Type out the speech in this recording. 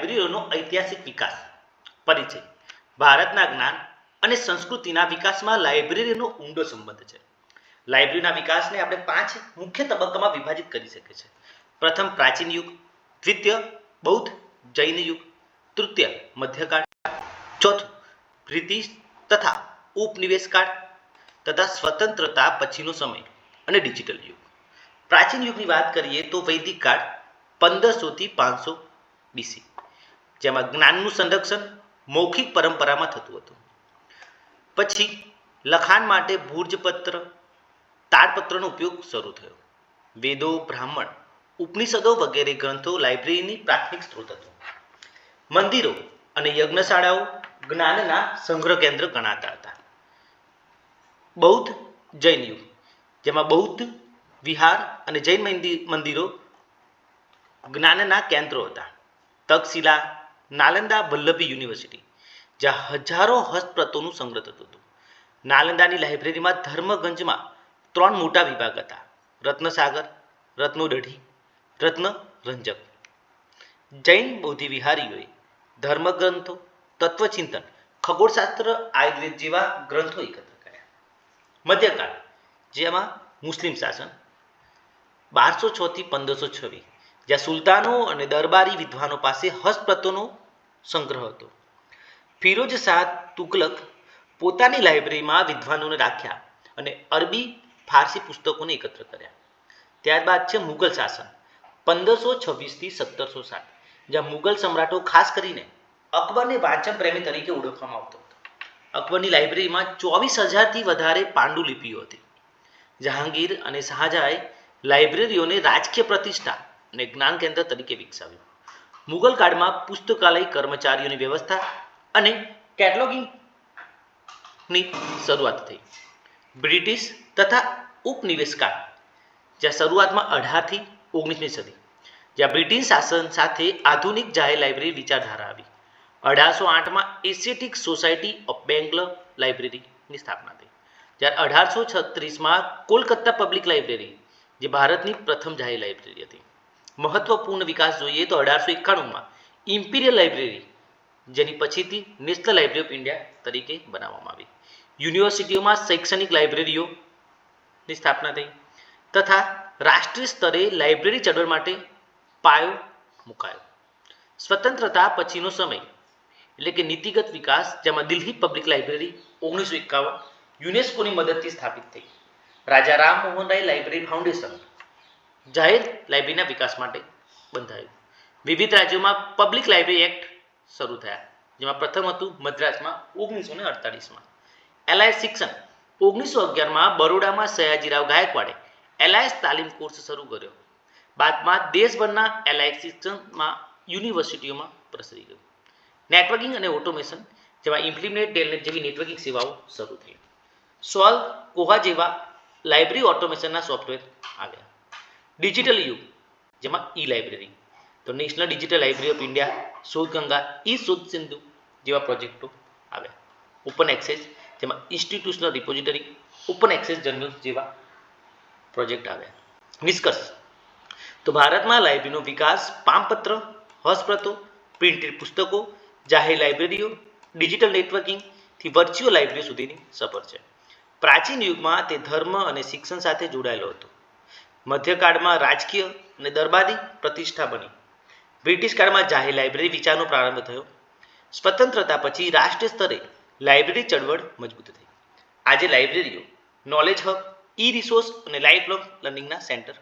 લાઇબ્રેરીઓનો ઐતિહાસિક વિકાસ, પરિચય, ભારતના જ્ઞાન અને સંસ્કૃતિના વિકાસમાં લાઇબ્રેરીનો ઊંડો સંબંધ છે. લાઇબ્રેરીના વિકાસને આપણે પાંચ મુખ્ય તબક્કામાં વિભાજિત કરી શકીએ છીએ. પ્રથમ પ્રાચીન યુગ, દ્વિતીય બૌદ્ધ જૈન યુગ, તૃતીય મધ્યકાળ, ચોથું બ્રિટિશ તથા ઉપનિવેશકાળ તથા સ્વતંત્રતા પછીનો સમય અને ડિજિટલ યુગ. પ્રાચીન યુગની વાત કરીએ તો વૈદિક કાળ પંદરસોથી પાંચસો બીસી જેમાં જ્ઞાનનું સંરક્ષણ મૌખિક પરંપરામાં થતું હતું. પછી લખાણ માટે ભૂર્જપત્ર, તાડપત્રનો ઉપયોગ શરૂ થયો. વેદો, બ્રાહ્મણ, ઉપનિષદો વગેરે ગ્રંથો લાઇબ્રેરીની પ્રાથમિક સ્ત્રોત હતો. મંદિરો અને યજ્ઞશાળાઓ જ્ઞાનના સંગ્રહ કેન્દ્ર ગણાતા હતા. બૌદ્ધ જૈન યુગ જેમાં બૌદ્ધ, વિહાર અને જૈન મંદિરો જ્ઞાનના કેન્દ્રો હતા. તક્ષશિલા નાલંદા વલ્લભી યુનિવર્સિટી, જ્યાં હજારો હસ્તપ્રતોનું સંગ્રહ થતું હતું. નાલંદાની લાઇબ્રેરીમાં ધર્મગંજમાં ત્રણ મોટા વિભાગ હતા. રત્નસાગર, રત્નોદઢી રત્ન રંજક જૈન બૌદ્ધિ વિહારીઓએ ધર્મગ્રંથો, તત્વચિંતન, ખગોળશાસ્ત્ર, આયુર્વેદ જેવા ગ્રંથો એકત્ર કર્યા. મધ્યકાળ, જેમાં મુસ્લિમ શાસન, બારસો છથી પંદરસો છવ્વીસ. જ્યાં સુલતાનો અને દરબારી વિદ્વાનો પાસે હસ્તપ્રતોનો સંગ્રહ હતો. ફિરોજ શાહ તુગલક પોતાની લાઇબ્રેરીમાં વિદ્વાનોને રાખ્યા અને અરબી ફારસી પુસ્તકોને એકત્ર કર્યા. ત્યારબાદ છે મુગલ શાસન, પંદરસો છવ્વીસથી સત્તરસો સાત, જ્યાં મુગલ સમ્રાટો ખાસ કરીને અકબરને વાંચન પ્રેમી તરીકે ઓળખવામાં આવતો હતો. અકબરની લાઇબ્રેરીમાં ચોવીસ હજારથી વધારે પાંડુલિપિઓ હતી. જહાંગીર અને શાહજહાએ લાઇબ્રેરીઓને રાજકીય પ્રતિષ્ઠા અને જ્ઞાન કેન્દ્ર તરીકે વિકસાવ્યું. મુઘલ કાળમાં પુસ્તકાલય, કર્મચારીઓની વ્યવસ્થા અને કેટલોગિંગની શરૂઆત થઈ. બ્રિટિશ તથા ઉપનિવેશકાળ, જ્યાં શરૂઆતમાં અઢારથી ઓગણીસમી સદી, જ્યાં બ્રિટિશ શાસન સાથે આધુનિક જાહેર લાઇબ્રેરી વિચારધારા આવી. અઢારસો આઠમાં એસેટિક સોસાયટી ઓફ બેંગ્લ લાઇબ્રેરીની સ્થાપના થઈ. જ્યારે અઢારસો છત્રીસમાં કોલકાતા પબ્લિક લાઇબ્રેરી, જે ભારતની પ્રથમ જાહેર લાઇબ્રેરી હતી. મહત્વપૂર્ણ વિકાસ જોઈએ તો અઢારસો એકાણુંમાં ઇમ્પિરિયલ લાઇબ્રેરી જેની પછીથી નેશનલ લાઇબ્રેરી ઓફ ઇન્ડિયા તરીકે બનાવવામાં આવી. યુનિવર્સિટીઓમાં શૈક્ષણિક લાઇબ્રેરીઓની સ્થાપના થઈ તથા રાષ્ટ્રીય સ્તરે લાઇબ્રેરી ચળવળ માટે પાયો મુકાયો. સ્વતંત્રતા પછીનો સમય, એટલે કે નીતિગત વિકાસ, જેમાં દિલ્હી પબ્લિક લાઇબ્રેરી ઓગણીસો એકાવન યુનેસ્કોની મદદથી સ્થાપિત થઈ. રાજા રામ મોહન રાય લાઇબ્રેરી ફાઉન્ડેશન જાહેર લાઇબ્રેરીના વિકાસ માટે બંધાયું. વિવિધ રાજ્યોમાં પબ્લિક લાઇબ્રેરી એક્ટ શરૂ થયા, જેમાં પ્રથમ હતું મદ્રાસમાં ઓગણીસો ને અડતાલીસમાં એલાયન્સ શિક્ષણ ઓગણીસો અગિયારમાં બરોડામાં સયાજીરાવ ગાયકવાડે એલાયન્સ તાલીમ કોર્સ શરૂ કર્યો. બાદમાં દેશભરના એલાયસ શિક્ષણમાં યુનિવર્સિટીઓમાં પ્રસરી ગયું. નેટવર્કિંગ અને ઓટોમેશન, જેમાં ઇમ્પ્લિમેન્ટ ટેલનેટ જેવી નેટવર્કિંગ સેવાઓ શરૂ થઈ. સોલ્વ કોહા જેવા લાઇબ્રેરી ઓટોમેશનના સોફ્ટવેર આવ્યા. ડિજિટલ યુગ જેમાં ઈ લાઇબ્રેરી તો national digital library of India Shodhganga e Shodh Sindhu જેવા પ્રોજેક્ટો આવ્યા ઓપન એક્સેસ જેમાં institutional repository open access journals જેવા પ્રોજેક્ટ આવ્યા નિષ્કર્ષ તો ભારતમાં લાઇબ્રેરીનો વિકાસ, પામપત્ર, હસ્તપ્રતો પ્રિન્ટેડ પુસ્તકો, જાહેર લાઇબ્રેરીઓ ડિજિટલ નેટવર્કિંગથી વર્ચ્યુઅલ લાઇબ્રેરી સુધીની સફર છે. પ્રાચીન યુગમાં તે ધર્મ અને શિક્ષણ સાથે જોડાયેલો હતો. મધ્યકાળમાં રાજકીય અને દરબારી પ્રતિષ્ઠા બની. બ્રિટિશ કાળમાં જાહેર લાઇબ્રેરી વિચારનો પ્રારંભ થયો. સ્વતંત્રતા પછી રાષ્ટ્રીય સ્તરે લાઇબ્રેરી ચળવળ મજબૂત થઈ. આજે લાઇબ્રેરીઓ નોલેજ હબ ઈ રિસોર્સ અને લાઇફ લોંગ લર્નિંગના સેન્ટર